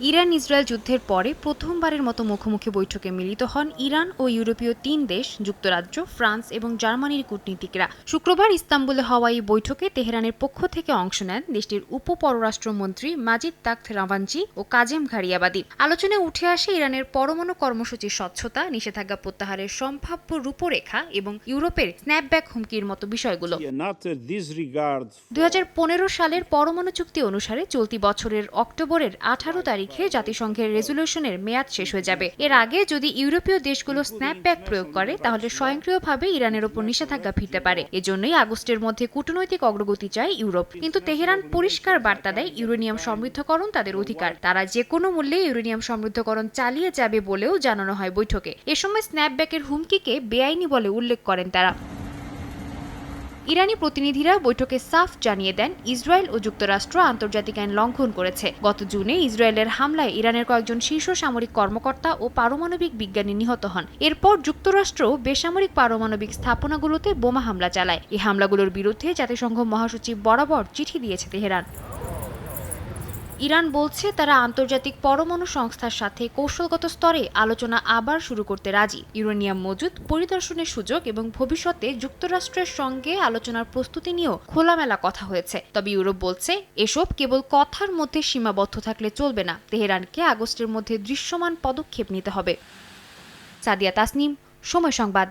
Iran Israel যুদ্ধের পরে প্রথমবারের মতো মুখোমুখি বৈঠকে মিলিত হন ইরান ও ইউরোপীয় তিন দেশ যুক্তরাজ্য ফ্রান্স এবং জার্মানির কূটনীতিকরা। শুক্রবার ইস্তাম্বুলে হওয়া এই বৈঠকে তেহরানের পক্ষ থেকে অংশ নেন দেশটির উপ পররাষ্ট্রমন্ত্রী মাজিদ তাকথ রাভাঞ্চি ও কাজেম ঘারিয়াবাদী। আলোচনায় উঠে আসে ইরানের পরমাণু কর্মসূচির স্বচ্ছতা নিষেধাজ্ঞা প্রত্যাহারের সম্ভাব্য রূপরেখা এবং ইউরোপের স্ন্যাপব্যাক হুমকির মতো বিষয়গুলো। Uh, সালের পরমাণু চুক্তি অনুসারে চলতি বছরের অক্টোবরের আঠারো তারিখে জাতিসংঘের রেজলিউশনের মেয়াদ শেষ হয়ে যাবে। এর আগে যদি ইউরোপীয় দেশগুলো স্ন্যাপব্যাক প্রয়োগ করে, তাহলে স্বয়ংক্রিয়ভাবে ইরানের ওপর নিষেধাজ্ঞা ফিরতে পারে। এজন্যই আগস্টের মধ্যে কূটনৈতিক অগ্রগতি চায় ইউরোপ। কিন্তু তেহরান পরিষ্কার বার্তা দেয় ইউরেনিয়াম সমৃদ্ধকরণ তাদের অধিকার। তারা যে কোনো মূল্যে ইউরেনিয়াম সমৃদ্ধকরণ চালিয়ে যাবে বলেও জানানো হয় বৈঠকে। এ সময় স্ন্যাপব্যাকের হুমকিকে বেআইনি বলে উল্লেখ করেন তারা। ইরানি প্রতিনিধিরা বৈঠকে সাফ জানিয়ে দেন, ইসরায়েল ও যুক্তরাষ্ট্র আন্তর্জাতিক আইন লঙ্ঘন করেছে। গত জুনে ইসরায়েলের হামলায় ইরানের কয়েকজন শীর্ষ সামরিক কর্মকর্তা ও পারমাণবিক বিজ্ঞানী নিহত হন। এরপর যুক্তরাষ্ট্র বেসামরিক পারমাণবিক স্থাপনাগুলোতে বোমা হামলা চালায়। এই হামলাগুলোর বিরুদ্ধে জাতিসংঘ মহাসচিব বরাবর চিঠি দিয়েছে তেহরান। ইরান বলছে তারা আন্তর্জাতিক পরমাণু সংস্থার সাথে কৌশলগত স্তরে আলোচনা আবার শুরু করতে রাজি। ইউরেনিয়াম মজুদ, পরিদর্শনের সুযোগ এবং ভবিষ্যতে যুক্তরাষ্ট্রের সঙ্গে আলোচনার প্রস্তুতি নিয়েও খোলামেলা কথা হয়েছে। তবে ইউরোপ বলছে, এসব কেবল কথার মধ্যে সীমাবদ্ধ থাকলে চলবে না। তেহরানকে আগস্টের মধ্যে দৃশ্যমান পদক্ষেপ নিতে হবে। সাদিয়া তাসনিম, সময় সংবাদ।